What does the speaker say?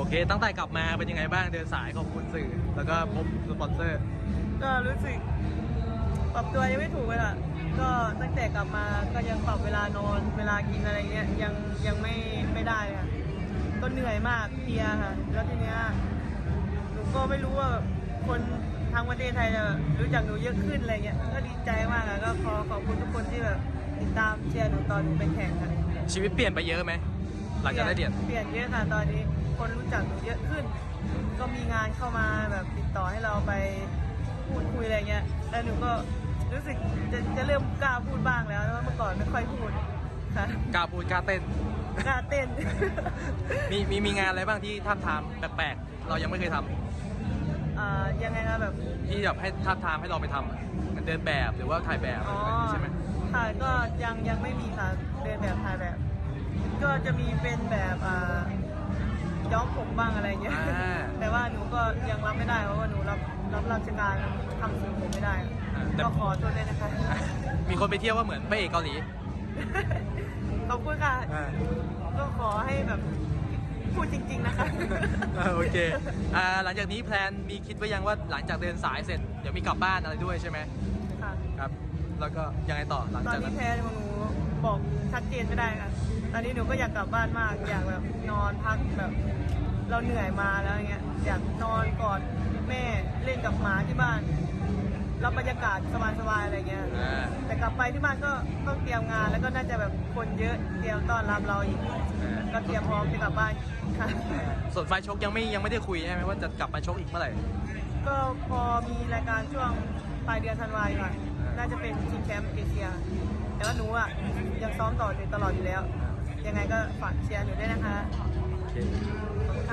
โอเค ตั้งแต่กลับมาเป็นยังไงบ้างเดินสายขอบคุณสื่อ แล้วก็พบสปอนเซอร์ ก็รู้สึกปรับตัวยังไม่ถูกเลยค่ะ ก็ตั้งแต่กลับมาก็ยังปรับเวลานอนเวลากินอะไรเงี้ยยังยังไม่ไม่ได้ค่ะก็เหนื่อยมากเพลียค่ะ แล้วทีเนี้ยหนูก็ไม่รู้ว่าคนทางประเทศไทยจะรู้จักหนูเยอะขึ้นอะไรเงี้ย ก็ดีใจมากค่ะก็ขอขอบคุณทุกคนที่แบบติดตามเชียร์หนูตอนหนูไปแข่งค่ะชีวิตเปลี่ยนไปเยอะไหมหลังจากได้เหรียญเปลี่ยนเยอะค่ะตอนนี้ คนรู้จักหนูเยอะขึ้น ก็มีงานเข้ามาแบบติดต่อให้เราไปพูดคุยอะไรเงี้ยแล้วหนูก็รู้สึกจะจะเริ่มกล้าพูดบ้างแล้วเพราะว่าเมื่อก่อนไม่ค่อยพูดค่ะกล้าพูดกล้าเต้นกล้าเต้น มีมีมีงานอะไรบ้างที่ท่าบทามแปลกๆเรายังไม่เคยทำอ่ายังไงนะแบบ ที่แบบให้ท่าบทามให้เราไปทำอะเหมือนเดินแบบหรือว่าถ่ายแบบอะไรแบบนี้ใช่ไหมค่ะก็ยังยังไม่มีค่ะเดินแบบถ่ายแบบ ก็จะมีเป็นแบบอ่า ย้อมผมบ้างอะไรเงี้ย อ่า แต่ว่าหนูก็ยังรับไม่ได้เพราะว่าหนูรับรับราชการทำสีผมไม่ได้อ่าแต่ ก็ขอโทษด้วยนะคะมีคนไปเที่ยวว่าเหมือนพระเอกเกาหลีขอบคุณค่ะก็ขอให้แบบพูดจริง ๆนะคะ อ่าโอเคอ่าหลังจากนี้แพลนมีคิดไว้ยังว่าหลังจากเดินสายเสร็จเดี๋ยวมีกลับบ้านอะไรด้วยใช่ไหมค่ะ ครับ แล้วก็ยังไงต่อหลังตอนจากนี้นั้น แพ้ของหนู บอกชัดเจนไม่ได้ค่ะตอนนี้หนูก็อยากกลับบ้านมาก อยากแบบนอนพักแบบ เราเหนื่อยมาแล้วอย่างเงี้ยอยากนอนกอดแม่เล่นกับหมาที่บ้านรับบรรยากาศสบายๆอะไรเงี้ย อ่า แต่กลับไปที่บ้านก็ต้องเตรียมงานแล้วก็น่าจะแบบคนเยอะเตรียมต้อนรับเราอีกก็เตรียมพร้อมจะกลับบ้านค่ะ ส่วนไฟล์ชกยังไม่ยังไม่ได้คุยใช่ไหมว่าจะกลับมาชกอีกเมื่อไหร่ ก็พอมีรายการช่วงปลายเดือนธันวาคมค่ะน่าจะเป็นชิงแชมป์เอเชีย แต่ว่าหนูอะยังซ้อมต่ออยู่ตลอดอยู่แล้ว ยังไงก็ฝากเชียร์หนูด้วยนะคะโอเค